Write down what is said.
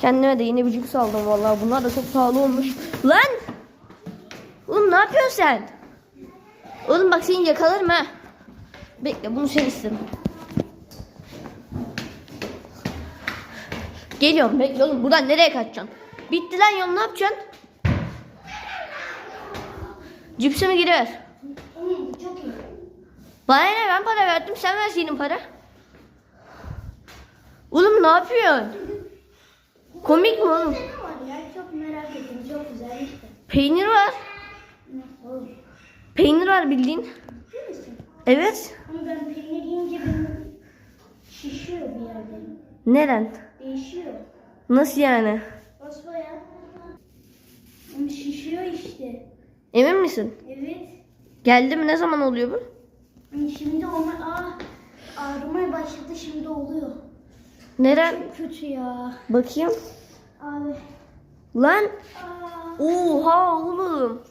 Kendime de yeni bir cips aldım vallahi. Bunlar da çok pahalı olmuş. Lan! Oğlum ne yapıyorsun sen? Oğlum bak seni yakalarım ha. Bekle bunu sen istedim. Geliyorum bekle oğlum. Buradan nereye kaçacaksın? Bitti lan yol ne yapacaksın? Cipse mi çok iyi. Bana ne ben para verdim sen verseydin para. Oğlum ne yapıyorsun? Komik mi oğlum? Ne var ya? Çok merak ettim. Çok güzel. Peynir var. Peynir var bildiğin. Evet. Ama ben peynir yiyince benim şişiyor bir yerlerim. Neren? Değişiyor. Nasıl yani? Basma ya. Ama şişiyor işte. Emin misin? Evet. Geldi mi ne zaman oluyor bu? Şimdi olma... Ah! Ağrımaya başladı şimdi oluyor. Neren? Çok kötü ya. Bakayım. Abi. Lan. Aa. Oha oğlum.